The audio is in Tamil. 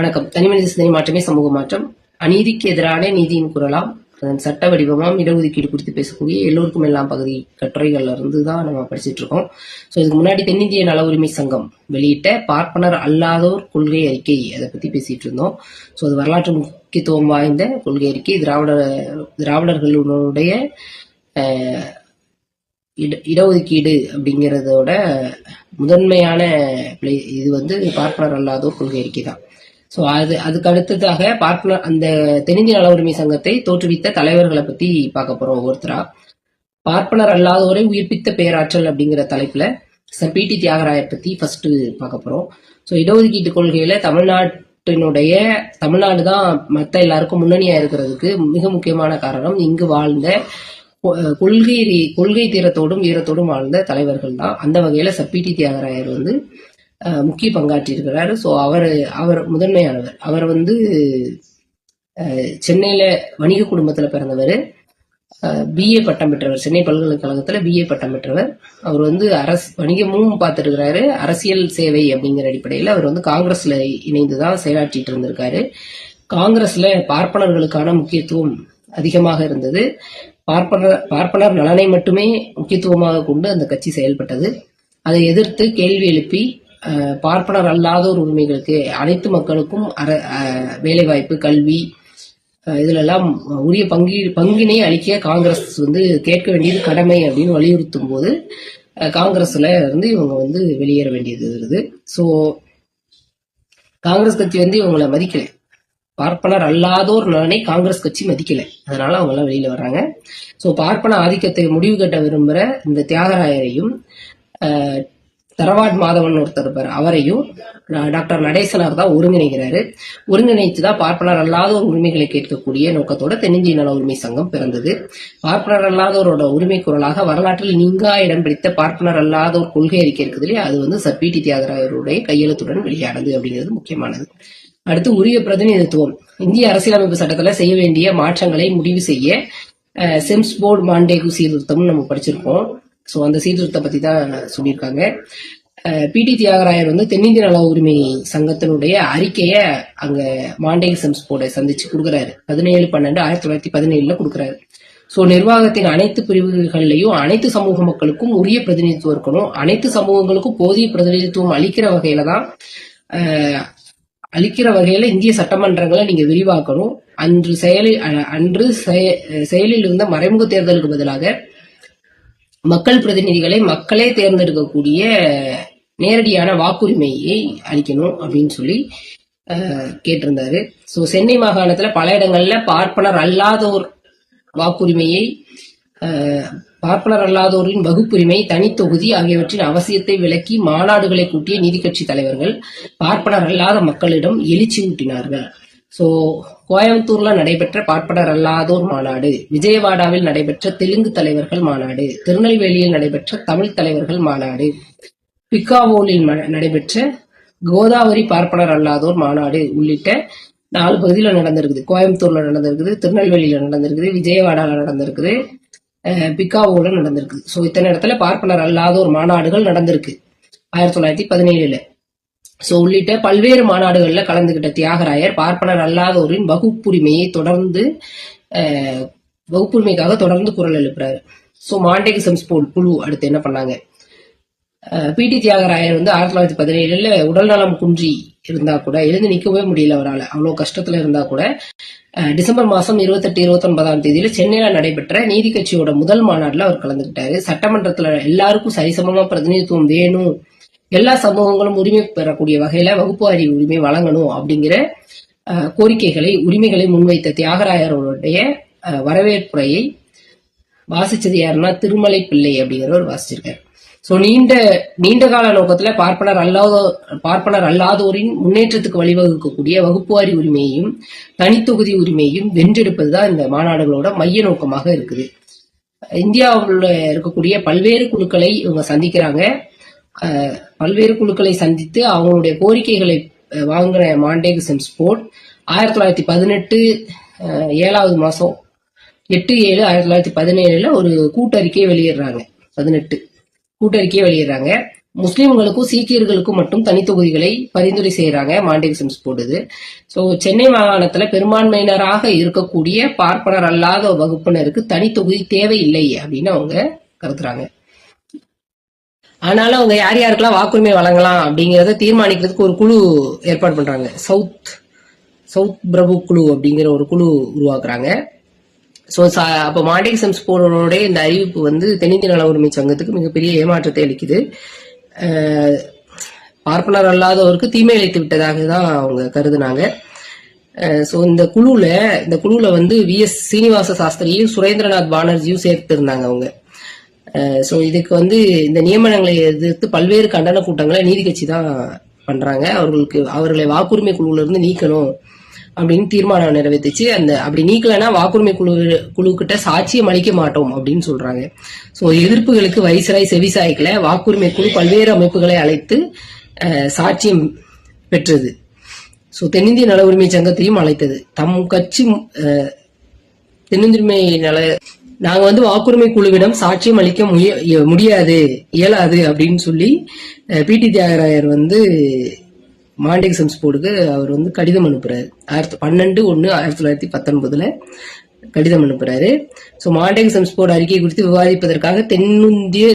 வணக்கம். தனிமனித சிந்தனை மாற்றமே சமூக மாற்றம். அநீதிக்கு எதிரான நீதியின் குரலாம் அதன் சட்ட வடிவமாம் இடஒதுக்கீடு குறித்து பேசக்கூடிய எல்லோருக்கும் எல்லாம் பகுதி கட்டுரைகள்ல இருந்து தான் நம்ம படிச்சுட்டு இருக்கோம். ஸோ இதுக்கு முன்னாடி தென்னிந்திய நல உரிமை சங்கம் வெளியிட்ட பார்ப்பனர் அல்லாதோர் கொள்கை அறிக்கை அதை பத்தி பேசிட்டு இருந்தோம். ஸோ அது வரலாற்று முக்கியத்துவம் வாய்ந்த கொள்கை அறிக்கை. திராவிட திராவிடர்களுடைய இட- இடஒதுக்கீடு அப்படிங்கிறதோட முதன்மையான இது வந்து பார்ப்பனர் அல்லாதோர் கொள்கை அறிக்கை தான். ஸோ அது அதுக்கு அடுத்ததாக பார்ப்பனர் அந்த தென்னிந்திய நல உரிமை சங்கத்தை தோற்றுவித்த தலைவர்களை பத்தி பார்க்க போறோம் ஒவ்வொருத்தரா. பார்ப்பனர் அல்லாதோரை உயிர்ப்பித்த பேராற்றல் அப்படிங்கிற தலைப்புல சார் பி. டி. தியாகராயர் பத்தி ஃபர்ஸ்ட் பார்க்க போறோம். ஸோ இடஒதுக்கீட்டு கொள்கையில தமிழ்நாட்டினுடைய தமிழ்நாடு தான் மற்ற எல்லாருக்கும் முன்னணியா இருக்கிறதுக்கு மிக முக்கியமான காரணம் இங்கு வாழ்ந்த கொ- கொள்கை கொள்கை தீரத்தோடும் வீரத்தோடும் வாழ்ந்த தலைவர்கள் தான். அந்த வகையில சர் பி. டி. தியாகராயர் வந்து முக்கிய பங்காற்றி இருக்கிறாரு ஸோ அவர் அவர் முதன்மையானவர். அவர் வந்து சென்னையில் சென்னையில வணிக குடும்பத்துல பிறந்தவர். பிஏ பட்டம் பெற்றவர். சென்னை பல்கலைக்கழகத்துல பிஏ பட்டம் பெற்றவர். அவர் வந்து அரசு வணிகமும் பார்த்துருக்கிறாரு. அரசியல் சேவை அப்படிங்கிற அடிப்படையில் அவர் வந்து காங்கிரஸ்ல இணைந்து தான் செயலாற்றிட்டு இருந்திருக்காரு. காங்கிரஸ்ல பார்ப்பனர்களுக்கான முக்கியத்துவம் அதிகமாக இருந்தது. பார்ப்பனர் பார்ப்பனர் நலனை மட்டுமே முக்கியத்துவமாக கொண்டு அந்த கட்சி செயல்பட்டது. அதை எதிர்த்து கேள்வி எழுப்பி பார்ப்பனர் அல்லாதோர் உரிமைகளுக்கு அனைத்து மக்களுக்கும் அர அஹ், வேலைவாய்ப்பு கல்வி அஹ் இதுல எல்லாம் உரிய பங்கி பங்கினை அளிக்க காங்கிரஸ் வந்து கேட்க வேண்டியது கடமை அப்படின்னு வலியுறுத்தும் போது காங்கிரஸ்ல இருந்து இவங்க வந்து வெளியேற வேண்டியது வருது ஸோ காங்கிரஸ் கட்சி வந்து இவங்களை மதிக்கல. பார்ப்பனர் அல்லாதோர் நலனை காங்கிரஸ் கட்சி மதிக்கல. அதனால அவங்க எல்லாம் வெளியில வர்றாங்க. ஸோ பார்ப்பன ஆதிக்கத்தை முடிவு கட்ட விரும்புற இந்த தியாகராயரையும் ஆஹ் தரவாட் மாதவன் ஒருத்தர் இருப்பார். அவரையும் டாக்டர் நடேசனார் தான் ஒருங்கிணைகிறாரு ஒருங்கிணைத்து தான் பார்ப்பனர் அல்லாதோர் உரிமைகளை கேட்கக்கூடிய நோக்கத்தோட தென்னிந்திய நல உரிமை சங்கம் பிறந்தது. பார்ப்பனர் அல்லாதோரோட உரிமை குரலாக வரலாற்றில் நீங்கா இடம் பிடித்த பார்ப்பனர் அல்லாதோர் கொள்கை அறிக்கை இருக்குது இல்லையா அது வந்து சர் பி டி தியாகராயருடைய கையெழுத்துடன் வெளியானது அப்படிங்கிறது முக்கியமானது. அடுத்து உரிய பிரதிநிதித்துவம். இந்திய அரசியலமைப்பு சட்டத்துல செய்ய வேண்டிய மாற்றங்களை முடிவு செய்ய செம்ஸ் போர்டு மாண்டேகு சீர்திருத்தம்னு நம்ம படிச்சிருக்கோம். ஸோ அந்த சீர்திருத்தத்தை பற்றி தான் சொல்லியிருக்காங்க பி டி தியாகராயர் வந்து தென்னிந்திய நல உரிமை சங்கத்தினுடைய அறிக்கையை அங்க மாண்டேகு செம்ஸ் போர்டை சந்திச்சு கொடுக்குறாரு. பதினேழு பன்னெண்டு ஆயிரத்தி தொள்ளாயிரத்தி பதினேழுல கொடுக்குறாரு. ஸோ நிர்வாகத்தின் அனைத்து பிரிவுகள்லையும் அனைத்து சமூக மக்களுக்கும் உரிய பிரதிநிதித்துவம் இருக்கணும். அனைத்து சமூகங்களுக்கும் போதிய பிரதிநிதித்துவம் அளிக்கிற வகையில தான் அளிக்கிற வகையில இந்திய சட்டமன்றங்களை நீங்க விரிவாக்கணும். அன்று செயலில் அன்று செயலில் இருந்த மறைமுக தேர்தலுக்கு பதிலாக மக்கள் பிரதிநிதிகளை மக்களே தேர்ந்தெடுக்கக்கூடிய நேரடியான வாக்குரிமையை அளிக்கணும் அப்படின்னு சொல்லி அஹ், கேட்டிருந்தாரு. ஸோ சென்னை மாகாணத்துல பல இடங்கள்ல பார்ப்பனர் அல்லாதோர் வாக்குரிமையை பார்ப்பனர் அல்லாதோரின் வகுப்புரிமை தனித்தொகுதி ஆகியவற்றின் அவசியத்தை விளக்கி மாநாடுகளை கூட்டிய நீதிக்கட்சி தலைவர்கள் பார்ப்பனர் அல்லாத மக்களிடம் எழுச்சி ஊட்டினார்கள் ஸோ கோயம்புத்தூர்ல நடைபெற்ற பார்ப்பனர் அல்லாதோர் மாநாடு விஜயவாடாவில் நடைபெற்ற தெலுங்கு தலைவர்கள் மாநாடு திருநெல்வேலியில் நடைபெற்ற தமிழ் தலைவர்கள் மாநாடு பிக்காவோலில் நடைபெற்ற கோதாவரி பார்ப்பனர் அல்லாதோர் மாநாடு உள்ளிட்ட நாலு பகுதியில் நடந்திருக்குது. கோயம்புத்தூர்ல நடந்திருக்குது திருநெல்வேலியில நடந்திருக்குது விஜயவாடால நடந்திருக்குது பிக்காவோல நடந்திருக்குது. ஸோ இத்தனை இடத்துல பார்ப்பனர் அல்லாதோர் மாநாடுகள் நடந்திருக்கு. ஆயிரத்தி தொள்ளாயிரத்தி பதினேழுல. ஸோ உள்ளிட்ட பல்வேறு மாநாடுகளில் கலந்துகிட்ட தியாகராயர் பார்ப்பனர் அல்லாதோரின் வகுப்புரிமையை தொடர்ந்து வகுப்புரிமைக்காக தொடர்ந்து குரல் எழுப்புறாரு. ஸோ மாண்டேக் செம்ஸ்போர்ட் குழு அடுத்து என்ன பண்ணாங்க? பி டி தியாகராயர் வந்து ஆயிரத்தி தொள்ளாயிரத்தி பதினேழுல உடல்நலம் குன்றி இருந்தா கூட எழுந்து நிற்கவே முடியல அவரால். அவ்வளோ கஷ்டத்துல இருந்தா கூட டிசம்பர் மாசம் இருபத்தெட்டு இருபத்தொன்பதாம் தேதியில சென்னையில நடைபெற்ற நீதி கட்சியோட முதல் மாநாட்டில் அவர் கலந்துகிட்டாரு. சட்டமன்றத்துல எல்லாருக்கும் சரிசமமா பிரதிநிதித்துவம் வேணும் எல்லா சமூகங்களும் உரிமை பெறக்கூடிய வகையில வகுப்புவாரி உரிமை வழங்கணும் அப்படிங்கிற கோரிக்கைகளை உரிமைகளை முன்வைத்த தியாகராயருடைய அஹ், வரவேற்புரையை வாசிச்சது யாருன்னா திருமலை பிள்ளை அப்படிங்கிறவர் வாசிச்சிருக்காரு. சோ நீண்ட நீண்ட கால நோக்கத்துல பார்ப்பனர் அல்லாதோ பார்ப்பனர் அல்லாதோரின் முன்னேற்றத்துக்கு வழிவகுக்கக்கூடிய வகுப்புவாரி உரிமையையும் தனித்தொகுதி உரிமையையும் வென்றெடுப்பதுதான் இந்த மாநாடுகளோட மைய நோக்கமாக இருக்குது. இந்தியாவில் இருக்கக்கூடிய பல்வேறு குழுக்களை இவங்க சந்திக்கிறாங்க. பல்வேறு குழுக்களை சந்தித்து அவங்களுடைய கோரிக்கைகளை வாங்குற வாங்குற மாண்டேகு ஸ்போர்ட் ஆயிரத்தி தொள்ளாயிரத்தி பதினெட்டு ஏழாவது மாதம் எட்டு ஏழு ஆயிரத்தி தொள்ளாயிரத்தி பதினேழுல ஒரு கூட்டறிக்கையை வெளியிடுறாங்க. பதினெட்டு கூட்டறிக்கையை வெளியிடுறாங்க. முஸ்லீம்களுக்கும் சீக்கியர்களுக்கும் மட்டும் தனித்தொகுதிகளை பரிந்துரை செய்யறாங்க மாண்டேசன்ஸ் போடுது ஸோ சென்னை மாகாணத்துல பெரும்பான்மையினராக இருக்கக்கூடிய பார்ப்பனர் அல்லாத வகுப்பினருக்கு தனித்தொகுதி தேவையில்லை அப்படின்னு அவங்க கருதுறாங்க. ஆனாலும் அவங்க யார் யாருக்கெல்லாம் வாக்குரிமை வழங்கலாம் அப்படிங்கிறத தீர்மானிக்கிறதுக்கு ஒரு குழு ஏற்பாடு பண்றாங்க. சவுத் சவுத் பிரபு குழு அப்படிங்கிற ஒரு குழு உருவாக்குறாங்க. ஸோ அப்போ மாண்டேசன்ஸ் போனோடைய இந்த அறிவிப்பு வந்து தென்னிந்திய நல உரிமை சங்கத்துக்கு மிகப்பெரிய ஏமாற்றத்தை அளிக்குது. பார்ப்பனர் அல்லாதவருக்கு தீமை அளித்து விட்டதாக தான் அவங்க கருதுனாங்க. ஸோ இந்த குழுல இந்த குழுல வந்து வி எஸ் சீனிவாச சாஸ்திரியும் சுரேந்திரநாத் பானர்ஜியும் சேர்த்திருந்தாங்க அவங்க. ஸோ இதுக்கு வந்து இந்த நியமனங்களை எதிர்த்து பல்வேறு கண்டன கூட்டங்களை நீதி கட்சி தான் பண்றாங்க. அவர்களுக்கு அவர்களை வாக்குரிமை குழுவுல இருந்து நீக்கணும் அப்படின்னு தீர்மானம் நிறைவேற்றுச்சு அந்த அப்படி நீக்கலைன்னா வாக்குரிமை குழு குழுக்கிட்ட சாட்சியம் அளிக்க மாட்டோம் அப்படின்னு சொல்றாங்க. ஸோ எதிர்ப்புகளுக்கு வைசராய் செவிசாய்க்கல. வாக்குரிமை குழு பல்வேறு அமைப்புகளை அழைத்து சாட்சியம் பெற்றது. ஸோ தென்னிந்திய நல உரிமை சங்கத்தையும் அழைத்தது. தம் கட்சி தென்னிந்திய நல நாங்க வந்து வாக்குரிமை குழுவிடம் சாட்சியம் அளிக்க முடிய முடியாது இயலாது அப்படின்னு சொல்லி பிடி தியாகராயர் வந்து மாண்டிக் சம்ஸ் போர்டுக்கு அவர் வந்து கடிதம் அனுப்புறாரு. ஆயிரத்தி பன்னெண்டு ஒன்று ஆயிரத்தி தொள்ளாயிரத்தி பத்தொன்பதுல கடிதம் அனுப்புறாரு. ஸோ மாண்டேக் சம்ஸ் போர்டு அறிக்கை குறித்து விவாதிப்பதற்காக தென்னிந்திய